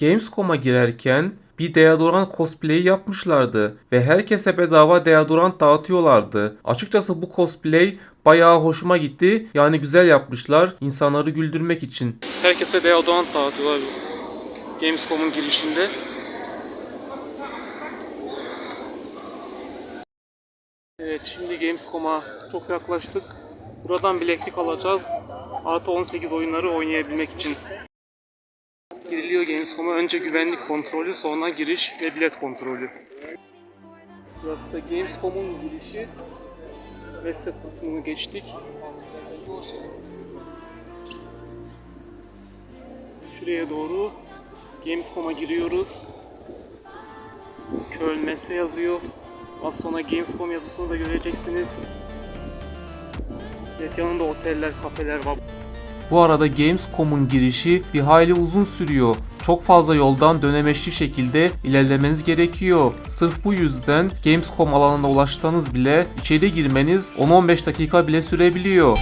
Gamescom'a girerken bir deodorant cosplay yapmışlardı ve herkese bedava deodorant dağıtıyorlardı. Açıkçası bu cosplay bayağı hoşuma gitti. Yani güzel yapmışlar insanları güldürmek için. Herkese deodorant dağıtıyorlar Gamescom'un girişinde. Evet şimdi Gamescom'a çok yaklaştık. Buradan bileklik alacağız. Artı 18 oyunları oynayabilmek için. Giriliyor Gamescom'a. Önce güvenlik kontrolü, sonra giriş ve bilet kontrolü. Burası da Gamescom'un girişi. Website kısmını geçtik. Şuraya doğru Gamescom'a giriyoruz. Köln Messe yazıyor. Az sonra Gamescom yazısını da göreceksiniz. Evet yanında oteller, kafeler var. Bu arada Gamescom'un girişi bir hayli uzun sürüyor. Çok fazla yoldan dönemeçli şekilde ilerlemeniz gerekiyor. Sırf bu yüzden Gamescom alanına ulaşsanız bile içeri girmeniz 10-15 dakika bile sürebiliyor.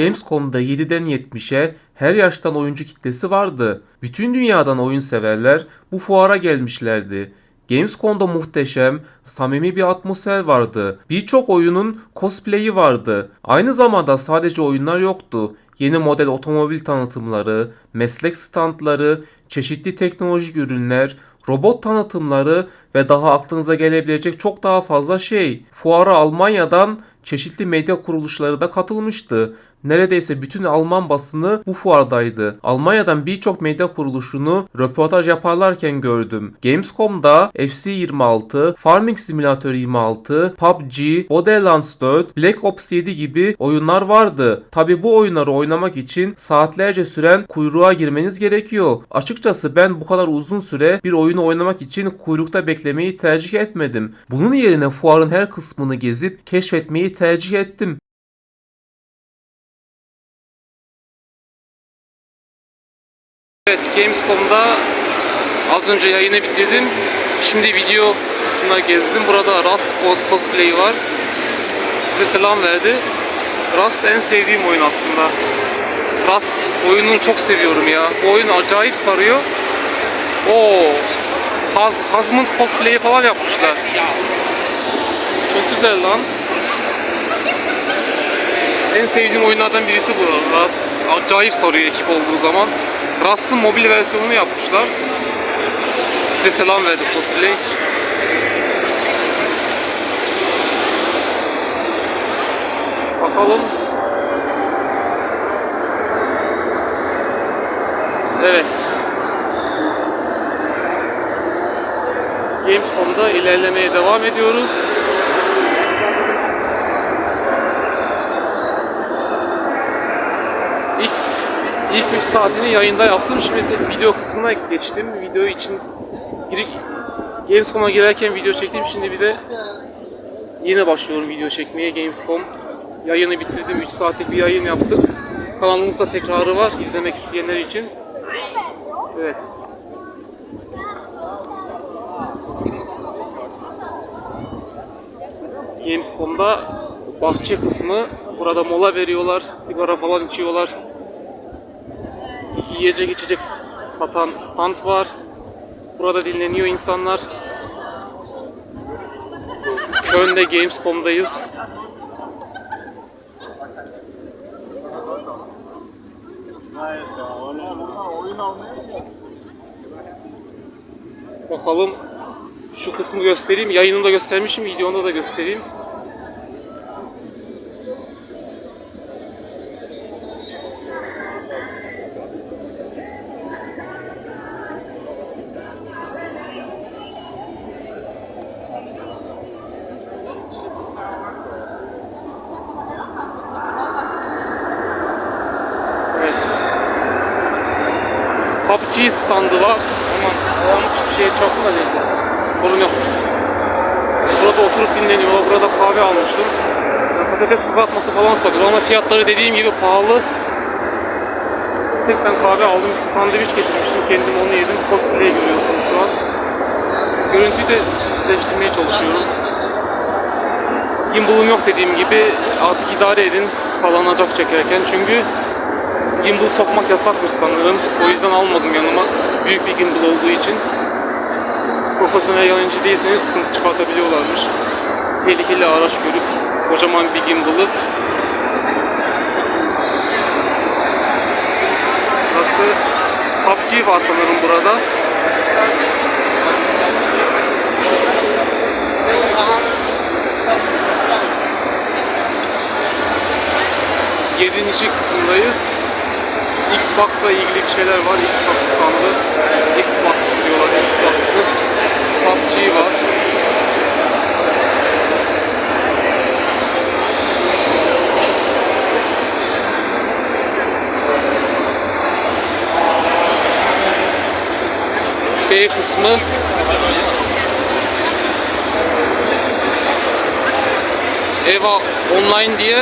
Gamescom'da 7'den 70'e her yaştan oyuncu kitlesi vardı. Bütün dünyadan oyun severler bu fuara gelmişlerdi. Gamescom'da muhteşem, samimi bir atmosfer vardı. Birçok oyunun cosplay'i vardı. Aynı zamanda sadece oyunlar yoktu. Yeni model otomobil tanıtımları, meslek standları, çeşitli teknolojik ürünler, robot tanıtımları ve daha aklınıza gelebilecek çok daha fazla şey. Fuara Almanya'dan çeşitli medya kuruluşları da katılmıştı. Neredeyse bütün Alman basını bu fuardaydı. Almanya'dan birçok medya kuruluşunu röportaj yaparlarken gördüm. Gamescom'da FC26, Farming Simulator 26, PUBG, Borderlands 4, Black Ops 7 gibi oyunlar vardı. Tabi bu oyunları oynamak için saatlerce süren kuyruğa girmeniz gerekiyor. Açıkçası ben bu kadar uzun süre bir oyunu oynamak için kuyrukta beklemeyi tercih etmedim. Bunun yerine fuarın her kısmını gezip keşfetmeyi tercih ettim. Gamescom'da az önce yayını bitirdim. Şimdi video kısmına gezdim. Burada Rust cos cosplay var. Bize selam verdi. Rust en sevdiğim oyun aslında. Rust oyununu çok seviyorum ya. Bu oyun acayip sarıyor. Oo. Haz Hazmund cosplay'i falan yapmışlar. Çok güzel lan. En sevdiğim oyunlardan birisi bu Rust. Acayip sarıyor ekip olduğu zaman. Rust'ın mobil versiyonunu yapmışlar. Bize selam verdi cosplay. Bakalım. Evet. Gamescom'da ilerlemeye devam ediyoruz. İlk ilk 3 saatini yayında yaptım. Şimdi de video kısmına geçtim. Video için girik Gamescom'a girerken video çektim. Şimdi bir de yine başlıyorum video çekmeye Gamescom. Yayını bitirdim. 3 saatlik bir yayın yaptık. Kanalımızda tekrarı var izlemek isteyenler için. Evet. Gamescom'da bahçe kısmı. Burada mola veriyorlar, sigara falan içiyorlar. Yiyecek içecek satan stand var. Burada dinleniyor insanlar. Köln'de Gamescom'dayız. Bakalım şu kısmı göstereyim. Yayını da göstermişim, videonda da göstereyim. Evet. PUBG standı var. Ama ayağım hiçbir şeye çarptı da neyse. Sorun yok. Burada oturup dinleniyorlar. Burada kahve almıştım. Yani patates kızartması falan satıyor ama fiyatları dediğim gibi pahalı. Bir tek ben kahve aldım. Sandviç getirmiştim. Kendim onu yedim. Cosplay görüyorsunuz şu an. Görüntüyü de düzleştirmeye çalışıyorum. Gimbal'ım yok dediğim gibi. Artık idare edin. Sallanacak çekerken. Çünkü gimbal sokmak yasakmış sanırım. O yüzden almadım yanıma. Büyük bir gimbal olduğu için. Profesyonel yayıncı değilseniz sıkıntı çıkartabiliyorlarmış. Tehlikeli araç görüp kocaman bir gimbal'ı Burası PUBG var sanırım burada. Yedinci kısımdayız. Xbox'la ilgili bir şeyler var. Xbox standı. Xbox yazıyorlar Xbox'ta. PUBG var. B kısmı Eva Online diye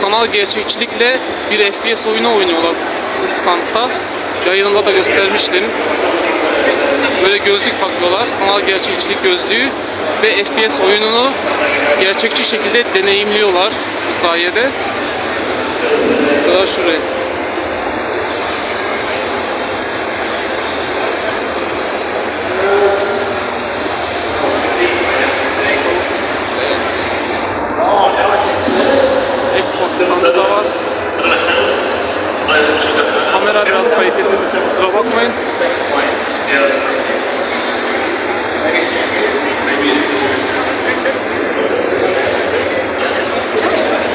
sanal gerçekçilikle bir FPS oyunu oynuyorlar bu standta. Yayınında da göstermiştim. Böyle gözlük takıyorlar. Sanal gerçekçilik gözlüğü ve FPS oyununu gerçekçi şekilde deneyimliyorlar bu sayede. Mesela şuraya. Xbox standı da var. Kamera biraz kalitesiz, kusura bakmayın.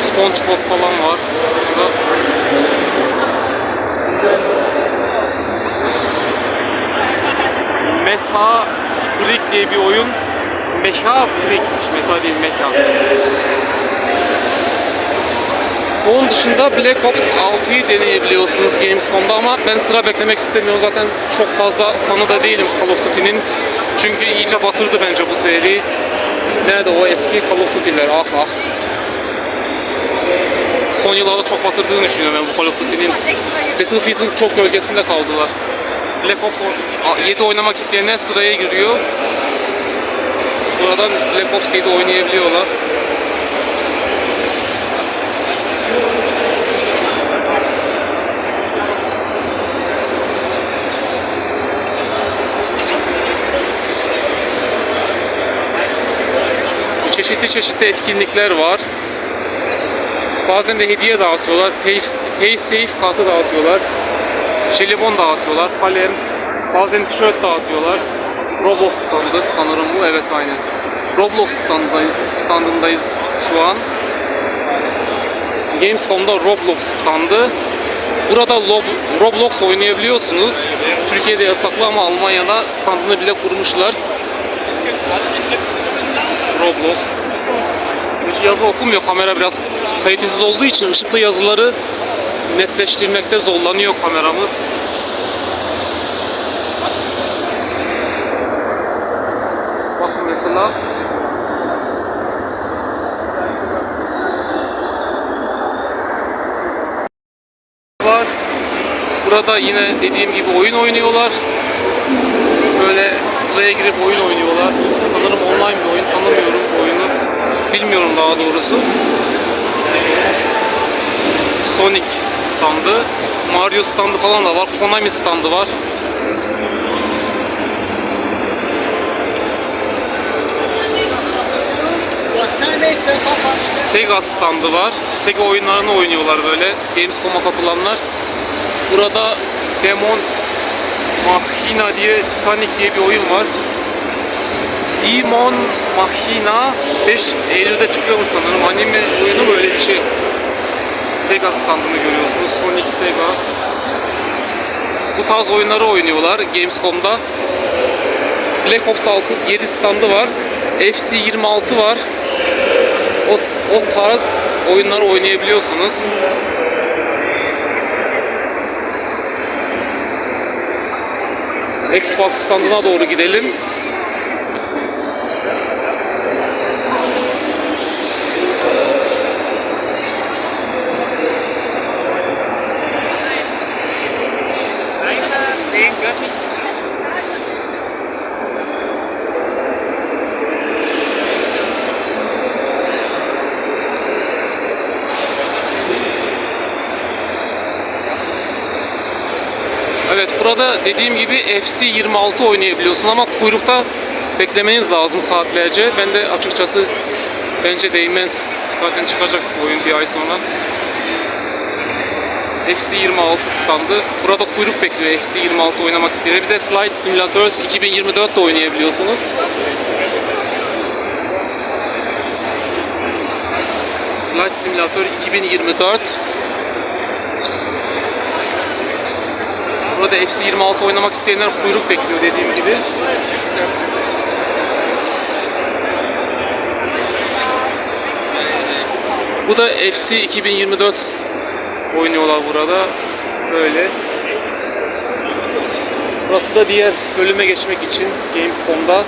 SpongeBob falan var aslında. Meta Brick diye bir oyun. Mecha Brick'miş, Meta değil Mecha. Onun dışında Black Ops 6'yı deneyebiliyorsunuz Gamescom'da ama ben sıra beklemek istemiyorum. Zaten çok fazla fanı da değilim Call of Duty'nin. Çünkü iyice batırdı bence bu seri. Nerede o eski Call of Duty'ler ah ah. Son yıllarda çok batırdığını düşünüyorum ben bu Call of Duty'nin. Battlefield'ın çok gölgesinde kaldılar. Black Ops 7 oynamak isteyenler sıraya giriyor. Buradan Black Ops 7 oynayabiliyorlar. Çeşitli çeşitli etkinlikler var. Bazen de hediye dağıtıyorlar. Pay, Pay Safe kartı dağıtıyorlar. Jelibon dağıtıyorlar. Kalem. Bazen tişört dağıtıyorlar. Roblox standı sanırım bu. Evet aynen. Roblox standındayız, şu an. Gamescom'da Roblox standı. Burada Roblox oynayabiliyorsunuz. Türkiye'de yasaklı ama Almanya'da standını bile kurmuşlar. Roblox. Hiç yazı okumuyor. Kamera biraz kalitesiz olduğu için ışıklı yazıları netleştirmekte zorlanıyor kameramız. Bakın mesela var. Burada yine dediğim gibi oyun oynuyorlar. Böyle sıraya girip oyun oynuyorlar. Sanırım online bir oyun. Tanımıyorum. Bilmiyorum daha doğrusu. Sonic standı. Mario standı falan da var. Konami standı var. Sega standı var. Sega oyunlarını oynuyorlar böyle. Gamescom'a katılanlar. Burada Demon Machina diye Titanic diye bir oyun var. Demon Machina 5 Eylül'de çıkıyormuş sanırım. Anime oyunu mu öyle bir şey. Sega standını görüyorsunuz. Sonic Sega. Bu tarz oyunları oynuyorlar Gamescom'da. Black Ops 6 7 standı var. FC 26 var. O, o tarz oyunları oynayabiliyorsunuz. Xbox standına doğru gidelim. Burada dediğim gibi FC 26 oynayabiliyorsun ama kuyrukta beklemeniz lazım saatlerce. Ben de açıkçası bence değmez. Zaten çıkacak oyun bir ay sonra. FC 26 standı. Burada kuyruk bekliyor FC 26 oynamak isteyenler. Bir de Flight Simulator 2024 de oynayabiliyorsunuz. Flight Simulator 2024 Burada FC 26 oynamak isteyenler kuyruk bekliyor dediğim gibi. Bu da FC 2024 oynuyorlar burada. Böyle. Burası da diğer bölüme geçmek için Gamescom'da.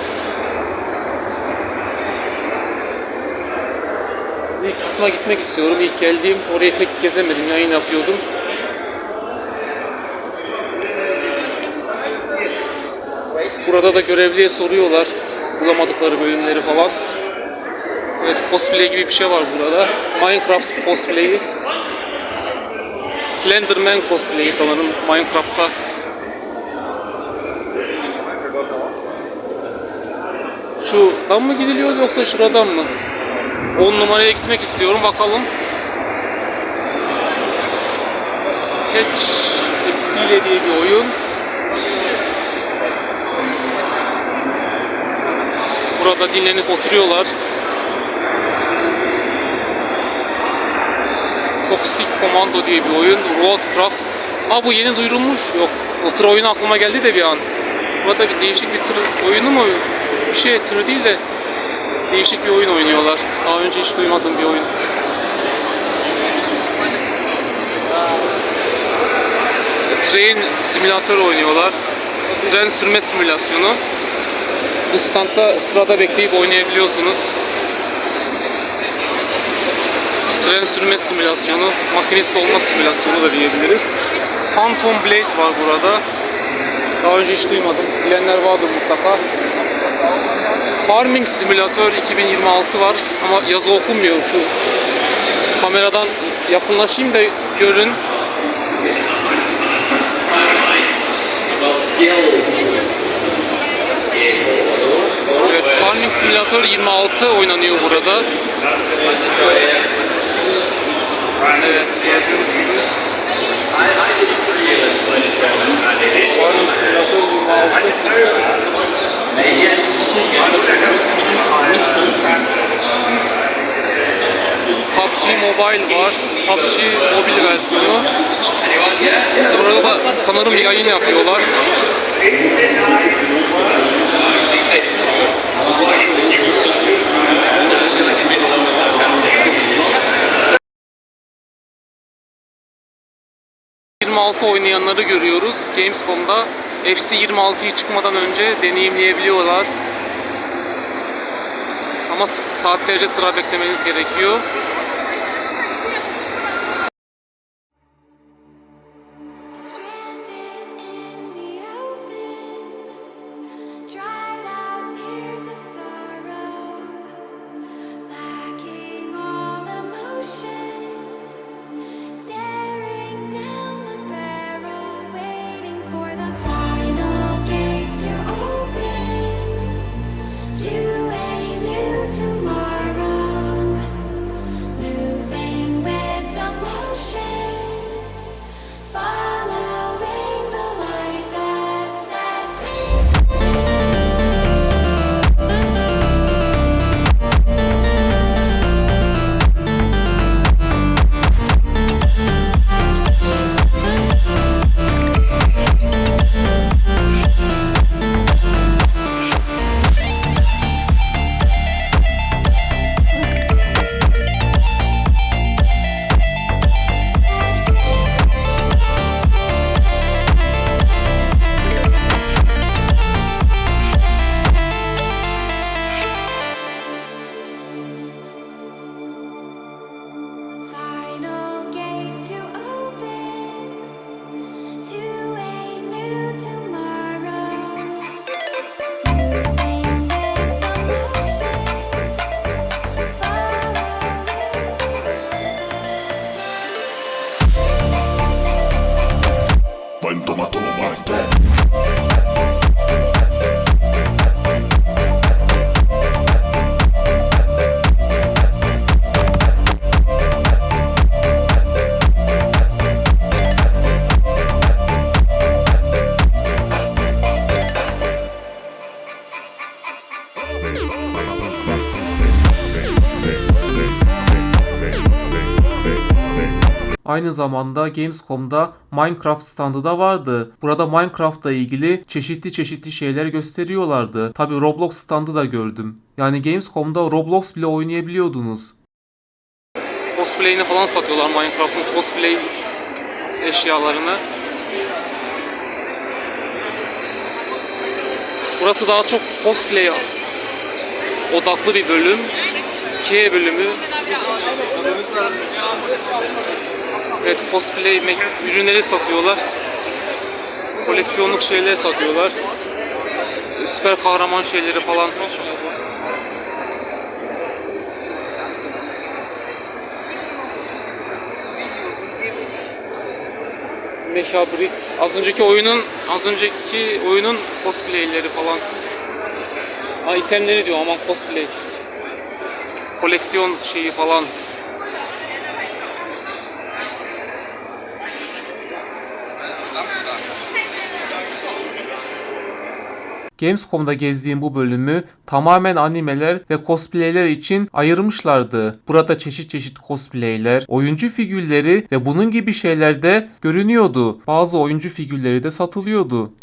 İlk kısma gitmek istiyorum. İlk geldiğim orayı pek gezemedim. Yayın yapıyordum. Burada da görevliye soruyorlar bulamadıkları bölümleri falan. Evet cosplay gibi bir şey var burada. Minecraft cosplay'i. Slenderman cosplay'i sanırım Minecraft'ta. Şu tam mı gidiliyor yoksa şuradan mı? 10 numaraya gitmek istiyorum bakalım. Catch File diye bir oyun. Burada dinlenip oturuyorlar. Toxic Commando diye bir oyun. Roadcraft. Aa bu yeni duyurulmuş. Yok. O tır oyunu aklıma geldi de bir an. Burada bir değişik bir tır oyunu mu? Bir şey tır değil de değişik bir oyun oynuyorlar. Daha önce hiç duymadığım bir oyun. Train simülatör oynuyorlar. Tren sürme simülasyonu. Standta sırada bekleyip oynayabiliyorsunuz. Tren sürme simülasyonu, makinist olma simülasyonu da diyebiliriz. Phantom Blade var burada. Daha önce hiç duymadım. Bilenler vardır mutlaka. Farming Simulator 2026 var ama yazı okunmuyor şu. Kameradan yakınlaşayım da görün. Simulator 26 oynanıyor burada. Evet, gördüğünüz gibi. Farming Simulator 26. PUBG Mobile var. PUBG mobil versiyonu. Burada da sanırım yayın yapıyorlar. ...26 oynayanları görüyoruz. Gamescom'da FC 26'yı çıkmadan önce deneyimleyebiliyorlar. Ama saatlerce sıra beklemeniz gerekiyor. Aynı zamanda Gamescom'da Minecraft standı da vardı. Burada Minecraft'la ilgili çeşitli çeşitli şeyler gösteriyorlardı. Tabi Roblox standı da gördüm. Yani Gamescom'da Roblox bile oynayabiliyordunuz. Cosplay'ini falan satıyorlar Minecraft'ın cosplay eşyalarını. Burası daha çok cosplay odaklı bir bölüm. K bölümü. Evet cosplay ürünleri satıyorlar. Koleksiyonluk şeyler satıyorlar. Süper kahraman şeyleri falan. Mechabrik. Az önceki oyunun az önceki oyunun cosplayleri falan. Ha itemleri diyor aman cosplay. Koleksiyon şeyi falan. Gamescom'da gezdiğim bu bölümü tamamen animeler ve cosplayler için ayırmışlardı. Burada çeşit çeşit cosplayler, oyuncu figürleri ve bunun gibi şeyler de görünüyordu. Bazı oyuncu figürleri de satılıyordu.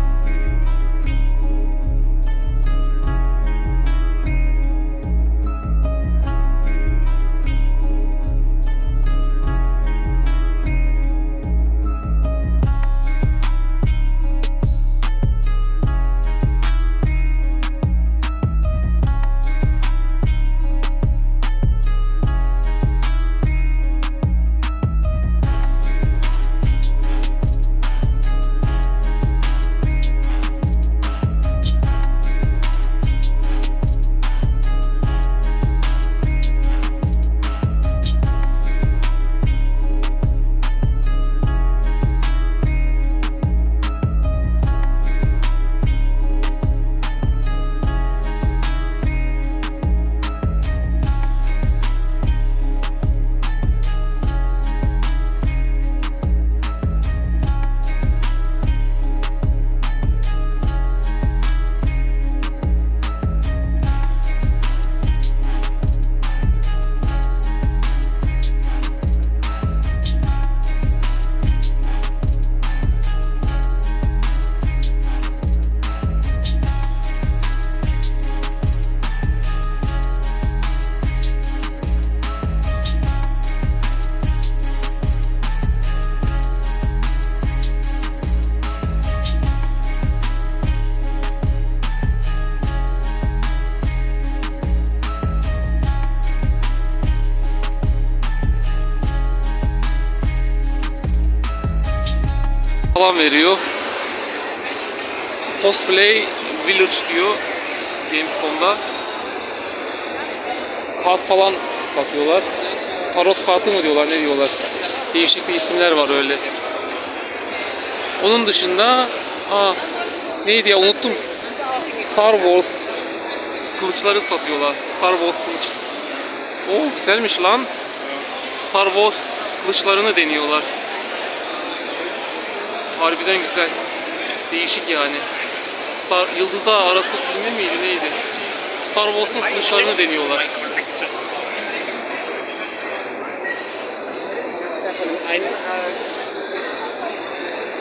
Veriyor. Cosplay Village diyor Gamescom'da. Kart falan satıyorlar. Tarot kartı mı diyorlar ne diyorlar. Değişik bir isimler var öyle. Onun dışında aa, neydi ya unuttum. Star Wars kılıçları satıyorlar. Star Wars kılıç. Oo güzelmiş lan. Star Wars kılıçlarını deniyorlar. Harbiden güzel. Değişik yani. Star Yıldızlar Arası filmi miydi neydi? Star Wars'un kılıçlarını deniyorlar.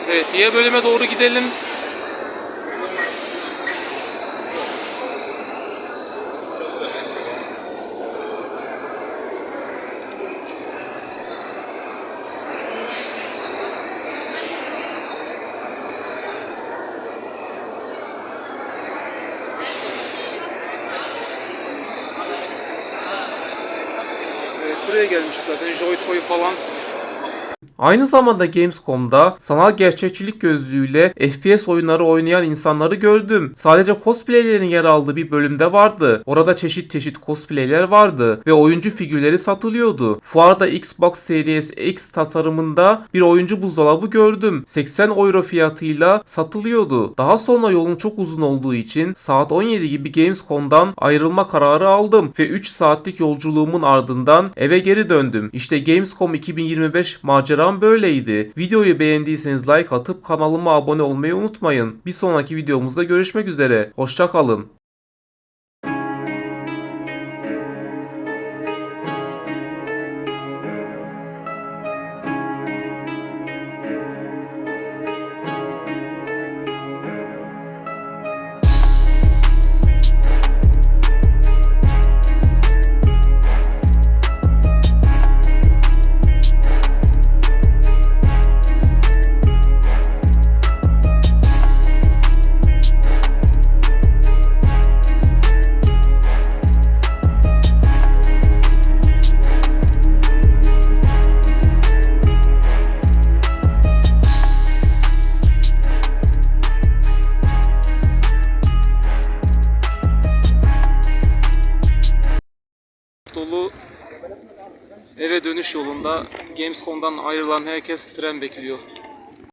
Evet, diğer bölüme doğru gidelim. Zaten. Joy Toy falan. Aynı zamanda Gamescom'da sanal gerçekçilik gözlüğüyle FPS oyunları oynayan insanları gördüm. Sadece cosplaylerin yer aldığı bir bölümde vardı. Orada çeşit çeşit cosplayler vardı ve oyuncu figürleri satılıyordu. Fuarda Xbox Series X tasarımında bir oyuncu buzdolabı gördüm. 80 euro fiyatıyla satılıyordu. Daha sonra yolun çok uzun olduğu için saat 17 gibi Gamescom'dan ayrılma kararı aldım ve 3 saatlik yolculuğumun ardından eve geri döndüm. İşte Gamescom 2025 maceram böyleydi. Videoyu beğendiyseniz like atıp kanalıma abone olmayı unutmayın. Bir sonraki videomuzda görüşmek üzere. Hoşçakalın. Gamescom'dan ayrılan herkes tren bekliyor.